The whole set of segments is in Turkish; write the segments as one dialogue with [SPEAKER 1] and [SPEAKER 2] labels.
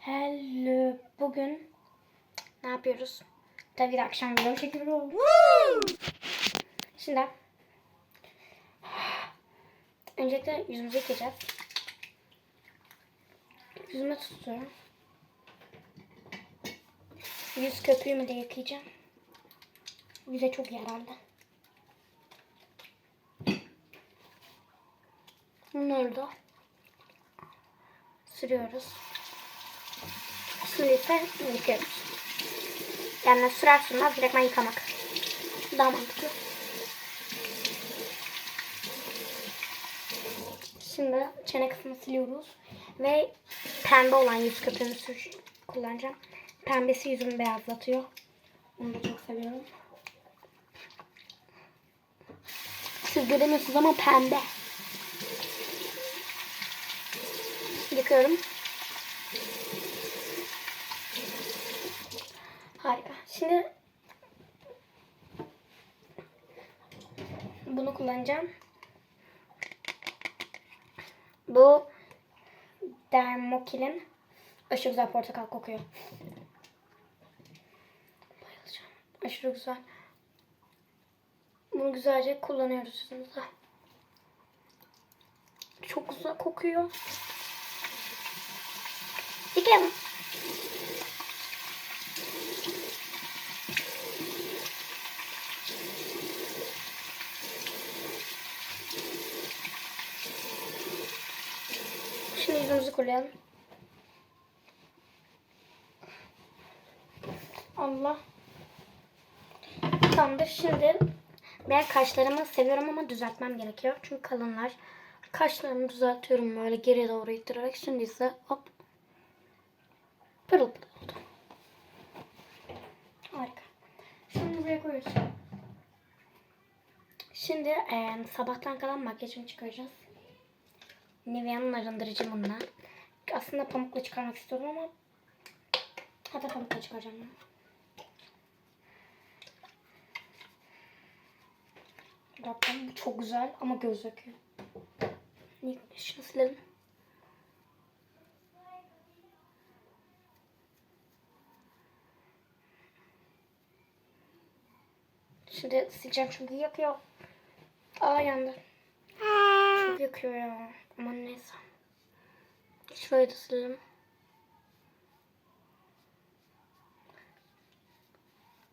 [SPEAKER 1] Hello. Bugün ne yapıyoruz? Tabii de akşam video çekiyoruz. Şimdi öncelikle yüzümüzü yıkayacağız. Yüzüme tutuyorum. Yüz köpüğümü de yıkayacağım. Yüze çok yararlı. Bunları da sürüyoruz. Şimdi ise yıkıyoruz. Yani sürer sürmez direktmen yıkamak. Daha mantıklı. Şimdi çene kısmını siliyoruz. Ve pembe olan yüz köpüğünü sür kullanacağım. Pembesi yüzümü beyazlatıyor. Onu da çok seviyorum. Siz göremiyorsunuz ama pembe. Yıkıyorum. Harika. Şimdi bunu kullanacağım. Bu Dermokil'in aşırı güzel portakal kokuyor. Bayılacağım. Aşırı güzel. Bunu güzelce kullanıyoruz yüzümüzde. Çok güzel kokuyor. Yıkayalım. Şimdi yüzümüzü kurulayalım. Allah. Tamamdır. Şimdi ben kaşlarımı seviyorum ama düzeltmem gerekiyor. Çünkü kalınlar. Kaşlarımı düzeltiyorum böyle geriye doğru ittirerek. Şimdi ise hop. Pırıl pırıl oldu. Harika. Şimdi buraya koyuyoruz. Şimdi eee, sabahtan kalan makyajımı çıkaracağız. Nivea'nın arındırıcı bununla. Aslında pamukla çıkarmak istiyorum ama hatta pamukla çıkaracağım ben. Zaten çok güzel ama göz döküyor. Şunu silelim. Şimdi sileceğim çünkü yakıyor. Aa yandı. Çok yakıyor ya. Neyse. Şurayı da silelim.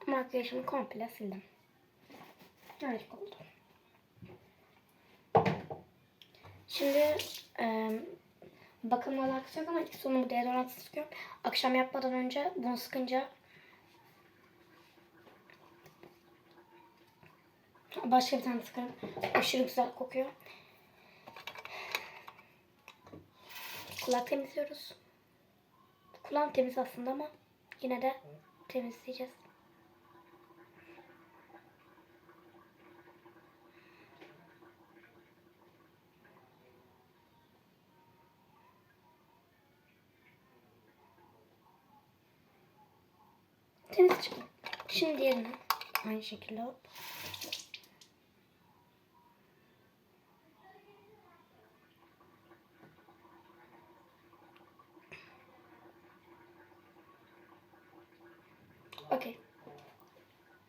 [SPEAKER 1] Makyajımı komple sildim. Harika oldu. Şimdi e, bakımla alakası yok ama ilk sonu bu deodorant sıkıyorum. Akşam yapmadan önce bunu sıkınca başka bir tane sıkarım. Aşırı güzel kokuyor. Kulak temizliyoruz. Kulağım temiz aslında ama yine de temizleyeceğiz. Temiz çıktı. Şimdi diğerine aynı şekilde hop.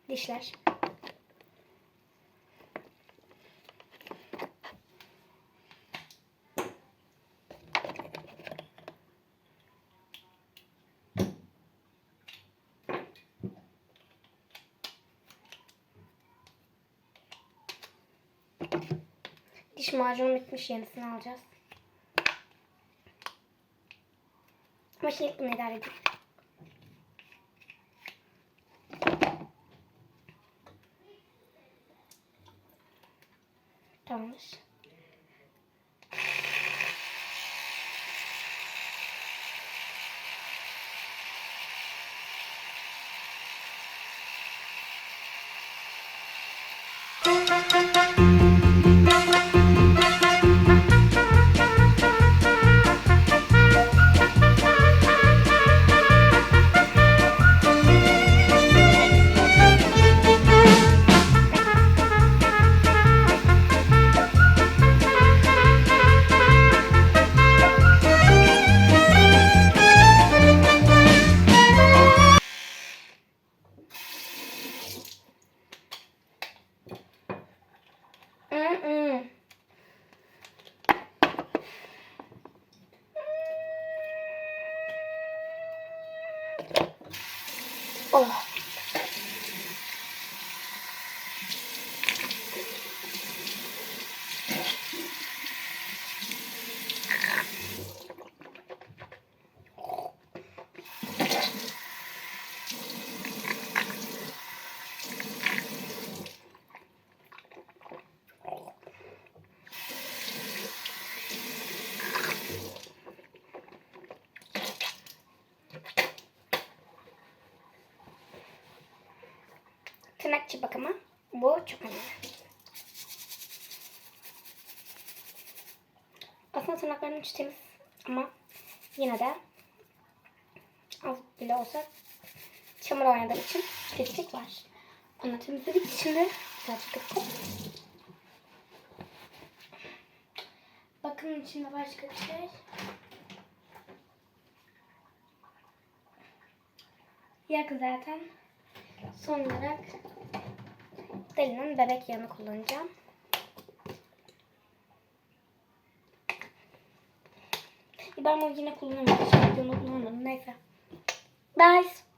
[SPEAKER 1] Dişler. Diş macunu bitmiş yenisini alacağız. Ama şimdi bunu idare edeyim. Tamamdır. 哦。Tırnakçı bakımı. Bu çok önemli. Aslında tırnaklarım hiç temiz ama yine de az bile olsa çamur oynadığım için pislik var. Onu temizledik şimdi birazcık kırpıp. Bakın içinde başka bir şey. Yak zaten. Son olarak Deli'nin bebek yanı kullanacağım. Ben bunu yine kullanamadım. Şimdi bunu kullanmadım. Neyse. Bye.